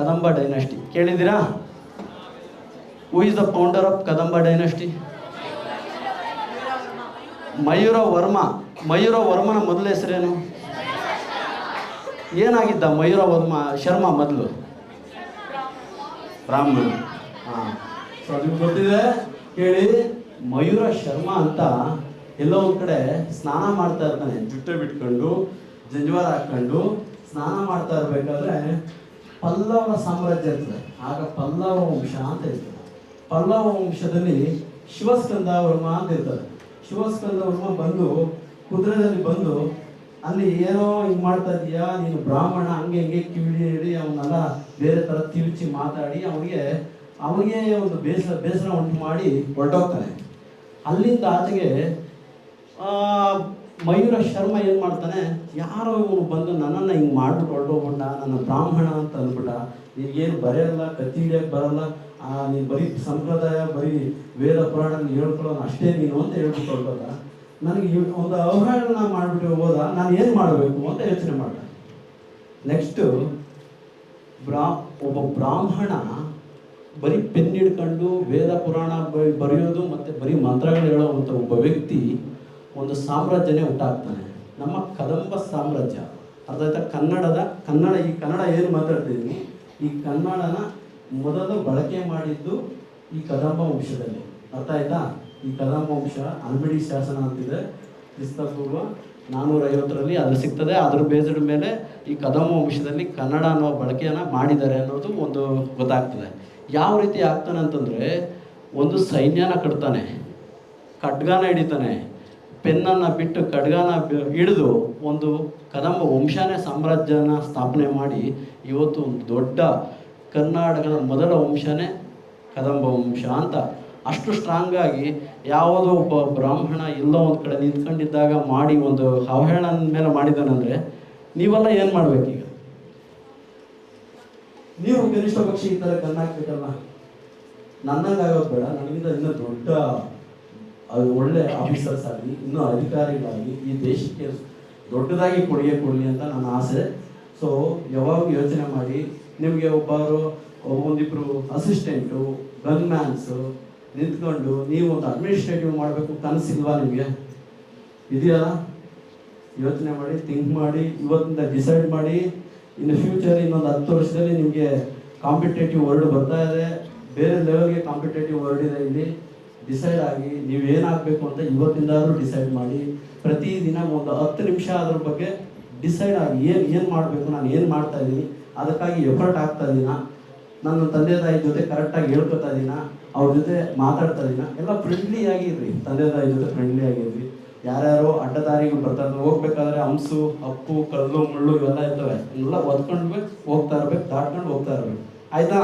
Kadamba dynasty ಕೇಳಿದ್ದೀರಾ? Who is the founder of Kadamba dynasty? Mayura Varma. Mayura ವರ್ಮನ ಮೊದಲ ಹೆಸರೇನು? ಏನಾಗಿದ್ದ ಮಯೂರ ವರ್ಮ, ಶರ್ಮ ಮೊದಲು? ಬ್ರಾಹ್ಮಣ ಹಾಂ. ಸೊ ಗೊತ್ತಿದೆ, ಕೇಳಿ, ಮಯೂರ, ಶರ್ಮಾ ಅಂತ ಎಲ್ಲೋ ಒಂದು ಕಡೆ ಸ್ನಾನ ಮಾಡ್ತಾ ಇರ್ತಾನೆ. ಜುಟ್ಟೆ ಬಿಟ್ಕೊಂಡು ಜಂಜವಾರ ಹಾಕ್ಕೊಂಡು ಸ್ನಾನ ಮಾಡ್ತಾ ಇರ್ಬೇಕಾದ್ರೆ ಪಲ್ಲವರ ಸಾಮ್ರಾಜ್ಯ ಇರ್ತದೆ. ಆಗ ಪಲ್ಲವ ವಂಶ ಅಂತ ಇರ್ತದೆ. ಪಲ್ಲವ ವಂಶದಲ್ಲಿ ಶಿವಸ್ಕಂದ ವರ್ಮ ಅಂತ ಇರ್ತದೆ. ಶಿವಸ್ಕಂದ ವರ್ಮ ಬಂದು ಕುದುರೆದಲ್ಲಿ ಬಂದು ಅಲ್ಲಿ ಏನೋ ಹಿಂಗ್ ಮಾಡ್ತಾ ಇದೀಯಾ, ನೀನು ಬ್ರಾಹ್ಮಣ, ಹಂಗೆ ಹಿಂಗೆ ಕಿವಿಡಿ ಹಿಡಿ ಅವನ್ನೆಲ್ಲ ಬೇರೆ ಥರ ತಿರುಚಿ ಮಾತಾಡಿ ಅವನಿಗೆ ಅವನಿಗೆ ಒಂದು ಬೇಸರ ಬೇಸರ ಉಂಟು ಮಾಡಿ ಹೊರಟೋಗ್ತಾನೆ. ಅಲ್ಲಿಂದ ಆಚೆಗೆ ಮಯೂರ ಶರ್ಮ ಏನು ಮಾಡ್ತಾನೆ, ಯಾರೋ ಇವನು ಬಂದು ನನ್ನನ್ನು ಹಿಂಗೆ ಮಾಡ್ಬಿಟ್ಟು ಹೊರಟೋಗ್ಬಿಟ್ಟ, ನನ್ನ ಬ್ರಾಹ್ಮಣ ಅಂತ ಅಂದ್ಬಿಟ್ಟ ನಿನಗೇನು ಬರೆಯಲ್ಲ, ಕತ್ತಿ ಹಿಡಿಯೋಕ್ಕೆ ಬರಲ್ಲ ನೀನು ಬರೀ ಸಂಪ್ರದಾಯ, ಬರೀ ವೇದ ಪುರಾಣ ಹೇಳ್ಕೊಳ್ಳೋನು ಅಷ್ಟೇ ನೀನು ಅಂತ ಹೇಳ್ಬಿಟ್ಟು ನನಗೆ ಒಂದು ಅವಹೇಳನ ಮಾಡಿಬಿಟ್ಟು ಹೋದ, ನಾನು ಏನು ಮಾಡಬೇಕು ಅಂತ ಯೋಚನೆ ಮಾಡ್ದೆ. ನೆಕ್ಸ್ಟು ಬ್ರಾ, ಒಬ್ಬ ಬ್ರಾಹ್ಮಣ ಬರೀ ಪೆನ್ ಹಿಡ್ಕೊಂಡು ವೇದ ಪುರಾಣ ಬರೆಯೋದು ಮತ್ತು ಬರೀ ಮಂತ್ರಗಳು ಹೇಳೋವಂಥ ಒಬ್ಬ ವ್ಯಕ್ತಿ ಒಂದು ಸಾಮ್ರಾಜ್ಯನೇ ಉಂಟಾಗ್ತಾನೆ ನಮ್ಮ ಕದಂಬ ಸಾಮ್ರಾಜ್ಯ ಅರ್ಥ ಆಯ್ತಾ ಕನ್ನಡದ, ಕನ್ನಡ, ಈ ಕನ್ನಡ ಏನು ಮಾತಾಡ್ತಿದ್ದೀನಿ ಈ ಕನ್ನಡನ ಮೊದಲು ಬಳಕೆ ಮಾಡಿದ್ದು ಈ ಕದಂಬ ವಂಶದಲ್ಲಿ. ಅರ್ಥ ಆಯ್ತಾ ಈ ಕದಂಬ ವಂಶ ಅಲ್ಮಿಡಿ ಶಾಸನ ಅಂತಿದೆ ಕ್ರಿಸ್ತಪೂರ್ವ ನಾನ್ನೂರ ಐವತ್ತರಲ್ಲಿ ಅದು ಸಿಗ್ತದೆ. ಅದ್ರ ಬೇಸ್ಡ್ ಮೇಲೆ ಈ ಕದಂಬ ವಂಶದಲ್ಲಿ ಕನ್ನಡ ಅನ್ನೋ ಬಳಕೆಯನ್ನು ಮಾಡಿದ್ದಾರೆ ಅನ್ನೋದು ಒಂದು ಗೊತ್ತಾಗ್ತದೆ. ಯಾವ ರೀತಿ ಆಗ್ತಾನೆ ಅಂತಂದರೆ, ಒಂದು ಸೈನ್ಯನ ಕಟ್ತಾನೆ, ಖಡ್ಗಾನ ಹಿಡಿತಾನೆ ಪೆನ್ನನ್ನು ಬಿಟ್ಟು ಖಡ್ಗನ ಹಿಡಿದು ಒಂದು ಕದಂಬ ವಂಶನೇ ಸಾಮ್ರಾಜ್ಯನ ಸ್ಥಾಪನೆ ಮಾಡಿ ಇವತ್ತು ಒಂದು ದೊಡ್ಡ ಕರ್ನಾಟಕದ ಮೊದಲ ವಂಶನೇ ಕದಂಬ ವಂಶ ಅಂತ. ಅಷ್ಟು ಸ್ಟ್ರಾಂಗ್ ಆಗಿ ಯಾವುದೋ ಒಬ್ಬ ಬ್ರಾಹ್ಮಣ ಎಲ್ಲೋ ಒಂದು ಕಡೆ ನಿಂತ್ಕೊಂಡಿದ್ದಾಗ ಮಾಡಿ ಒಂದು ಅವಹೇಳನ ಮೇಲೆ ಮಾಡಿದಾನಂದ್ರೆ ನೀವೆಲ್ಲ ಏನು ಮಾಡ್ಬೇಕೀಗ? ನೀವು ಕನಿಷ್ಠ ಪಕ್ಷ ಈ ಥರ ಕಣ್ಣು ಹಾಕ್ಬೇಕಲ್ಲ ನನ್ನಂಗೆ ಆಗೋದು ಬೇಡ ನನಗಿಂತ ಇನ್ನೂ ದೊಡ್ಡ ಅದು ಒಳ್ಳೆ ಆಫೀಸರ್ಸ್ ಆಗಲಿ, ಇನ್ನೂ ಅಧಿಕಾರಿಗಳಾಗಲಿ ಈ ದೇಶಕ್ಕೆ ದೊಡ್ಡದಾಗಿ ಕೊಡುಗೆ ಕೊಡಲಿ ಅಂತ ನನ್ನ ಆಸೆ. ಸೊ ಯಾವಾಗ ಯೋಚನೆ ಮಾಡಿ, ನಿಮಗೆ ಒಬ್ಬರು ಒಂದಿಬ್ಬರು ಅಸಿಸ್ಟೆಂಟು ಗನ್ ಮ್ಯಾನ್ಸು ನಿಂತ್ಕೊಂಡು ನೀವು ಒಂದು ಅಡ್ಮಿನಿಸ್ಟ್ರೇಟಿವ್ ಮಾಡಬೇಕು ಕನಸಿಲ್ವಾ ನಿಮಗೆ? ಇದೆಯಲ್ಲ ಯೋಚನೆ ಮಾಡಿ ಥಿಂಕ್ ಮಾಡಿ, ಇವತ್ತಿಂದ ಡಿಸೈಡ್ ಮಾಡಿ ಇನ್ನು ಫ್ಯೂಚರ್ ಇನ್ನೊಂದು ಹತ್ತು ವರ್ಷದಲ್ಲಿ ನಿಮಗೆ ಕಾಂಪಿಟೇಟಿವ್ ವರ್ಲ್ಡ್ ಬರ್ತಾ ಇದೆ. ಬೇರೆ ಲೆವೆಲ್ಗೆ ಕಾಂಪಿಟೇಟಿವ್ ವರ್ಲ್ಡ್ ಇದೆ ಇಲ್ಲಿ. ಡಿಸೈಡ್ ಆಗಿ ನೀವು ಏನಾಗಬೇಕು ಅಂತ ಇವತ್ತಿಂದಾದರೂ ಡಿಸೈಡ್ ಮಾಡಿ ಪ್ರತಿದಿನ ಒಂದು ಹತ್ತು ನಿಮಿಷ ಅದ್ರ ಬಗ್ಗೆ ಡಿಸೈಡ್ ಆಗಿ ಏನು ಏನು ಮಾಡಬೇಕು, ನಾನು ಏನು ಮಾಡ್ತಾ ಇದ್ದೀನಿ, ಅದಕ್ಕಾಗಿ ಎಫರ್ಟ್ ಆಗ್ತಾ ಇದ್ದೀನ, ನನ್ನ ತಂದೆ ತಾಯಿ ಜೊತೆ ಕರೆಕ್ಟಾಗಿ ಹೇಳ್ಕೊತಾ ಇದ್ದೀನ, ಅವ್ರ ಜೊತೆ ಮಾತಾಡ್ತಾ ಇದ್ದೀನ, ಎಲ್ಲ ಫ್ರೆಂಡ್ಲಿ ಆಗಿರ್ರಿ ತಂದೆ ತಾಯಿ ಜೊತೆ ಫ್ರೆಂಡ್ಲಿ ಆಗಿರ್ರಿ ಯಾರ್ಯಾರೋ ಅಡ್ಡದಾರಿಗೆ ಬರ್ತಾರೆ ಹೋಗ್ಬೇಕಾದ್ರೆ ಹಂಸು ಅಪ್ಪು ಕಲ್ಲು, ಮುಳ್ಳು ಇವೆಲ್ಲ ಇರ್ತವೆ, ಎಲ್ಲ ಒದ್ಕೊಂಡ್ಬೇಕು ಹೋಗ್ತಾ ಇರ್ಬೇಕು, ದಾಟ್ಕೊಂಡು ಹೋಗ್ತಾ ಇರ್ಬೇಕು. ಆಯ್ತಾ?